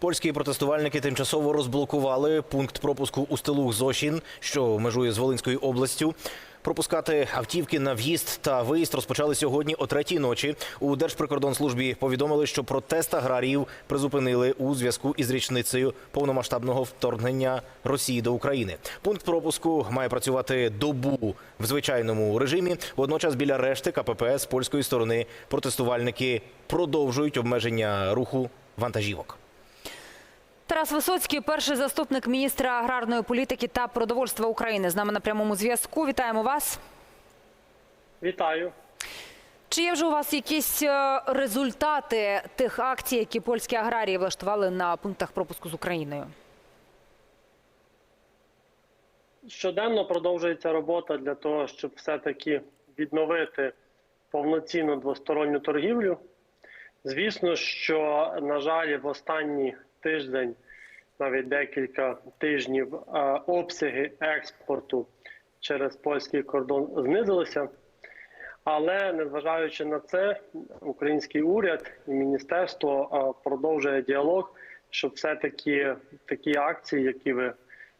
Польські протестувальники тимчасово розблокували пункт пропуску у стилух Зошін, що межує з Волинською областю. Пропускати автівки на в'їзд та виїзд розпочали сьогодні о третій ночі. У Держприкордонслужбі повідомили, що протест аграріїв призупинили у зв'язку із річницею повномасштабного вторгнення Росії до України. Пункт пропуску має працювати добу в звичайному режимі. Водночас біля решти КПП з польської сторони протестувальники продовжують обмеження руху вантажівок. Тарас Висоцький, перший заступник міністра аграрної політики та продовольства України, з нами на прямому зв'язку. Вітаємо вас. Вітаю. Чи є вже у вас якісь е, результати тих акцій, які польські аграрії влаштували на пунктах пропуску з Україною? Щоденно продовжується робота для того, щоб все-таки відновити повноцінну двосторонню торгівлю. Звісно, що, на жаль, в останній тиждень, навіть декілька тижнів, обсяги експорту через польський кордон знизилися. Але незважаючи на це, український уряд і міністерство продовжує діалог, щоб все-таки такі акції, які ви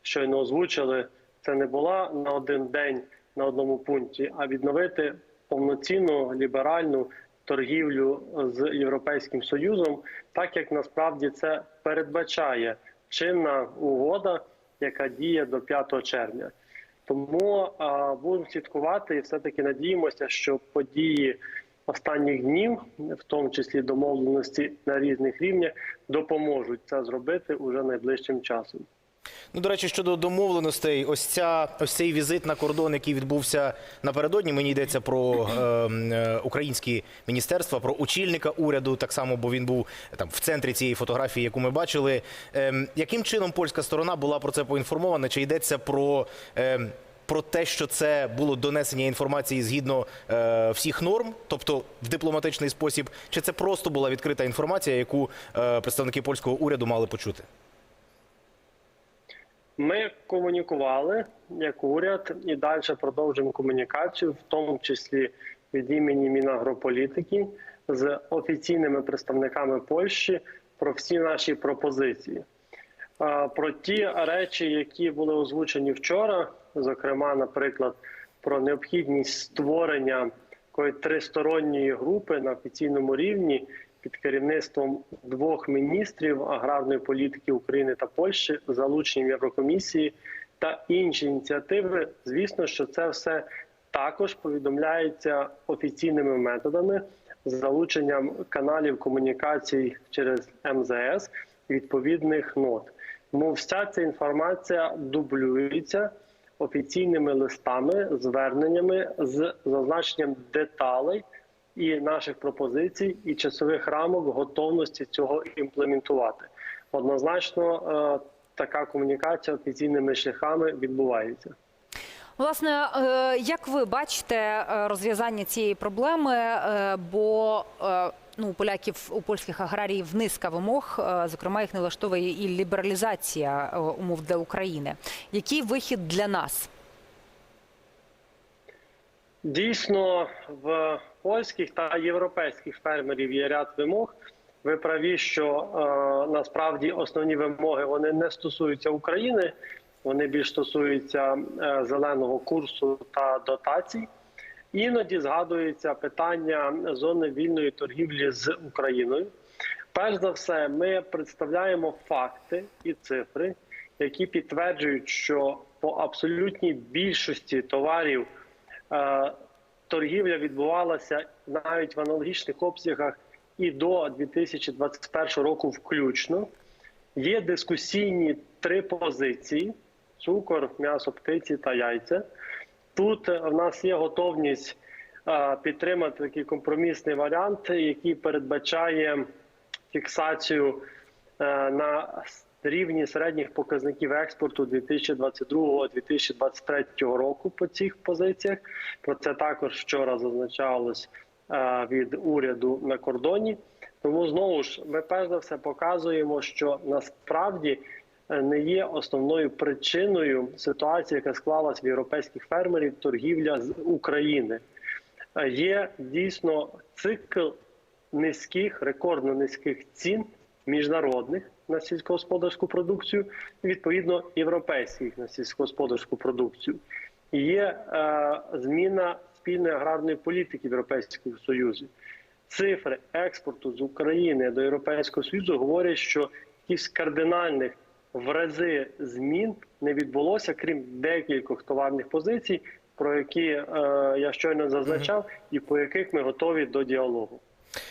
щойно озвучили, це не була на один день на одному пункті, а відновити повноцінну ліберальну торгівлю з Європейським Союзом, так як насправді це передбачає чинна угода, яка діє до 5 червня. Тому а, будемо слідкувати і все-таки надіємося, що події останніх днів, в тому числі домовленості на різних рівнях, допоможуть це зробити уже найближчим часом. Ну, до речі, щодо домовленостей, ось ця ось цей візит на кордон, який відбувся напередодні. Мені йдеться про е, е, українські міністерства, про очільника уряду, так само, бо він був там в центрі цієї фотографії, яку ми бачили. Е, яким чином польська сторона була про це поінформована? Чи йдеться про? Е, про те, що це було донесення інформації згідно е, всіх норм, тобто в дипломатичний спосіб, чи це просто була відкрита інформація, яку е, представники польського уряду мали почути? Ми комунікували як уряд і далі продовжуємо комунікацію, в тому числі від імені Мінагрополітики з офіційними представниками Польщі про всі наші пропозиції. Про ті речі, які були озвучені вчора, зокрема, наприклад, про необхідність створення такої тристоронньої групи на офіційному рівні під керівництвом двох міністрів аграрної політики України та Польщі, залученням Єврокомісії та інші ініціативи. Звісно, що це все також повідомляється офіційними методами залученням каналів комунікацій через МЗС відповідних нот. Тому вся ця інформація дублюється офіційними листами, зверненнями з зазначенням деталей і наших пропозицій, і часових рамок готовності цього імплементувати. Однозначно, е, така комунікація офіційними шляхами відбувається. Власне, е, як ви бачите е, розв'язання цієї проблеми? Бо ну, у поляків у польських аграріїв низка вимог, зокрема, їх не влаштовує і лібералізація умов для України. Який вихід для нас? Дійсно, в польських та європейських фермерів є ряд вимог. Ви праві, що е, насправді основні вимоги вони не стосуються України, вони більш стосуються е, зеленого курсу та дотацій. Іноді згадується питання зони вільної торгівлі з Україною. Перш за все, ми представляємо факти і цифри, які підтверджують, що по абсолютній більшості товарів е, торгівля відбувалася навіть в аналогічних обсягах і до 2021 року включно. Є дискусійні три позиції: цукор, м'ясо птиці та яйця. Тут е, в нас є готовність підтримати такий компромісний варіант, який передбачає фіксацію е, на рівні середніх показників експорту 2022-2023 року по цих позиціях. Про це також вчора зазначалось е, від уряду на кордоні. Тому знову ж ми перш за все показуємо, що насправді е, не є основною причиною ситуації, яка склалась в європейських фермерів торгівля з України. Е, Є дійсно цикл низьких, рекордно низьких цін міжнародних на сільськогосподарську продукцію, і відповідно європейських на сільськогосподарську продукцію. Є е, зміна спільної аграрної політики в Європейському Союзі. Цифри експорту з України до Європейського Союзу говорять, що якихось кардинальних в рази змін не відбулося, крім декількох товарних позицій, про які е, я щойно зазначав, і по яких ми готові до діалогу.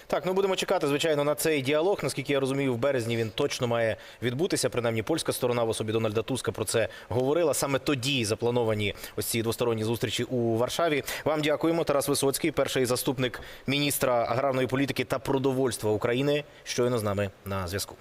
Так, ну будемо чекати, звичайно, на цей діалог. Наскільки я розумію, в березні він точно має відбутися. Принаймні, польська сторона в особі Дональда Туска про це говорила. Саме тоді заплановані ось ці двосторонні зустрічі у Варшаві. Вам дякуємо. Тарас Висоцький, перший заступник міністра аграрної політики та продовольства України, щойно з нами на зв'язку.